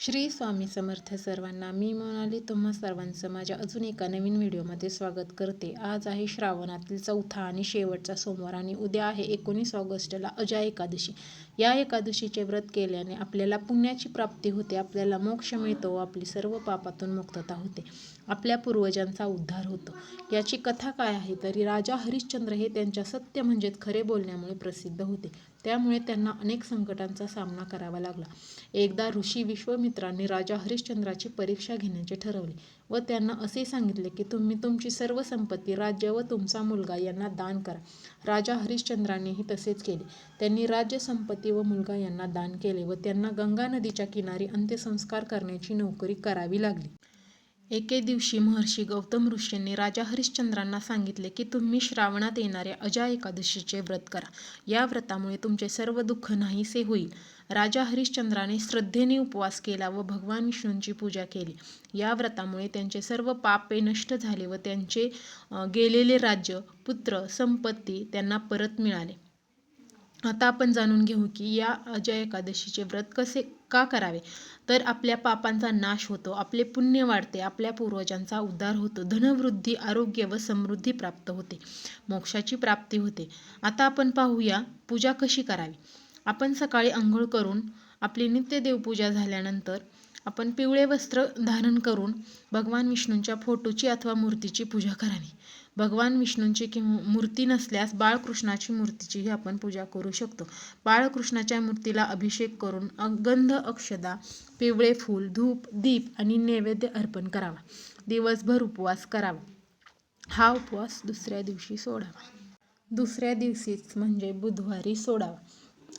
श्री स्वामी समर्थ सर्वांना मी म्हणाली तुम्हा सर्वांचं माझ्या अजून एका नवीन व्हिडिओमध्ये स्वागत करते. आज आहे श्रावणातील चौथा आणि शेवटचा सोमवार आणि उद्या आहे एकोणीस ऑगस्टला अजा एकादशी. या एकादशीचे व्रत केल्याने आपल्याला पुण्याची प्राप्ती होते आपल्याला मोक्ष मिळतो व आपली सर्व पापातून मुक्तता होते. आपल्या पूर्वजांचा उद्धार होतो. याची कथा काय आहे? तरी राजा हरिश्चंद्र हे त्यांच्या सत्य म्हणजेच खरे बोलण्यामुळे प्रसिद्ध होते. त्यामुळे त्यांना अनेक संकटांचा सामना करावा लागला. एकदा ऋषी विश्वमित्रांनी राजा हरिश्चंद्राची परीक्षा घेण्याचे ठरवले व त्यांना असे सांगितले की तुम्ही तुमची सर्व संपत्ती राज्य व तुमचा मुलगा यांना दान करा. राजा हरिश्चंद्रांनीही तसेच केले. त्यांनी राज्य संपत्ती व मुलगा यांना दान केले व त्यांना गंगा नदीच्या किनारी अंत्यसंस्कार करण्याची नोकरी करावी लागली. एके दिवशी महर्षी गौतम ऋषींनी राजा हरिश्चंद्रांना सांगितले की तुम्ही श्रावणात येणाऱ्या अजा एकादशीचे व्रत करा. या व्रतामुळे तुमचे सर्व दुःख नाहीसे होईल. राजा हरिश्चंद्राने श्रद्धेने उपवास केला व भगवान विष्णूंची पूजा केली. या व्रतामुळे त्यांचे सर्व पापे नष्ट झाले व त्यांचे गेलेले राज्य पुत्र संपत्ती त्यांना परत मिळाले. आता आपण जाणून घेऊ की या अजय एकादशीचे व्रत कसे का करावे? तर आपल्या पापांचा नाश होतो आपले पुण्य वाढते आपल्या पूर्वजांचा उद्धार होतो धनवृद्धी आरोग्य व समृद्धी प्राप्त होते मोक्षाची प्राप्ती होते. आता आपण पाहूया पूजा कशी करावी? आपण सकाळी आंघोळ करून आपली नित्य देवपूजा झाल्यानंतर आपण पिवळे वस्त्र धारण करून भगवान विष्णूंच्या फोटोची अथवा मूर्तीची पूजा करावी. भगवान विष्णूंची किंवा मूर्ती नसल्यास बाळकृष्णाची मूर्तीचीही आपण पूजा करू शकतो. बाळकृष्णाच्या मूर्तीला अभिषेक करून गंध अक्षदा पिवळे फूल धूप दीप आणि नैवेद्य अर्पण करावा. दिवसभर उपवास करावा. हा उपवास दुसऱ्या दिवशी सोडावा. दुसऱ्या दिवशीच म्हणजे बुधवारी सोडावा.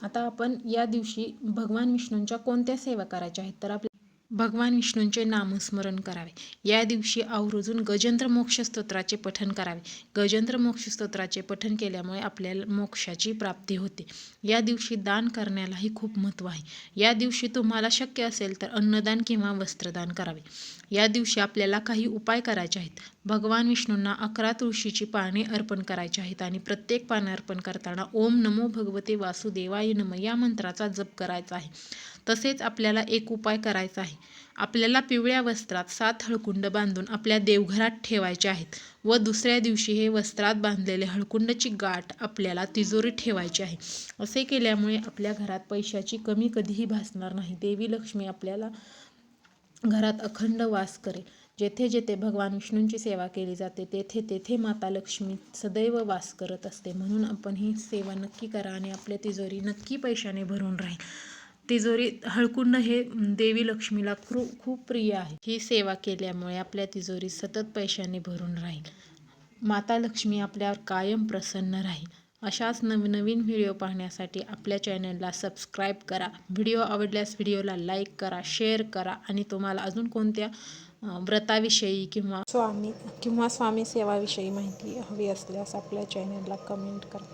आता आपण या दिवशी भगवान विष्णूंच्या कोणत्या सेवा करायच्या आहेत तर आपल्या भगवान विष्णूंचे नामस्मरण करावे. या दिवशी आवर्जून गजेंद्र मोक्ष स्तोत्राचे पठण करावे. गजेंद्र मोक्ष स्तोत्राचे पठण केल्यामुळे आपल्याला मोक्षाची प्राप्ती होते. या दिवशी दान करण्यालाही खूप महत्त्व आहे. या दिवशी तुम्हाला शक्य असेल तर अन्नदान किंवा वस्त्रदान करावे. या दिवशी आपल्याला काही उपाय करायचे आहेत. भगवान विष्णूंना अकरा तुळशीची पाने अर्पण करायची आहेत आणि प्रत्येक पाने अर्पण करताना ओम नमो भगवते वासुदेवाय नम या मंत्राचा जप करायचा आहे. तसेच आपल्याला एक उपाय करायचा आहे. आपल्याला पिवळ्या वस्त्रात सात हळकुंड बांधून आपल्या देवघरात ठेवायचे आहेत व दुसऱ्या दिवशी हे वस्त्रात बांधलेले हळकुंडची गाठ आपल्याला तिजोरी ठेवायची आहे. असे केल्यामुळे आपल्या घरात पैशाची कमी कधीही भासणार नाही. देवी लक्ष्मी आपल्याला घरात अखंड वास करेल. जेथे जेथे भगवान विष्णूंची सेवा केली जाते तेथे तेथे माता लक्ष्मी सदैव वास करत असते. म्हणून आपण ही सेवा नक्की करा आणि आपल्या तिजोरी नक्की पैशाने भरून राहील. तिजोरी हळकुंड हे देवी लक्ष्मीला क्रू खूप प्रिय आहे. ही सेवा केल्यामुळे आपल्या तिजोरी सतत पैशाने भरून राहील. माता लक्ष्मी आपल्यावर कायम प्रसन्न राहील. अशाच नवनवीन व्हिडिओ पाहण्यासाठी आपल्या चॅनलला सबस्क्राईब करा. व्हिडिओ आवडल्यास व्हिडिओला लाईक करा शेअर करा आणि तुम्हाला अजून कोणत्या व्रताविषयी किंवा स्वामी किंवा स्वामी सेवाविषयी माहिती हवी असल्यास आपल्या चॅनलला कमेंट करा.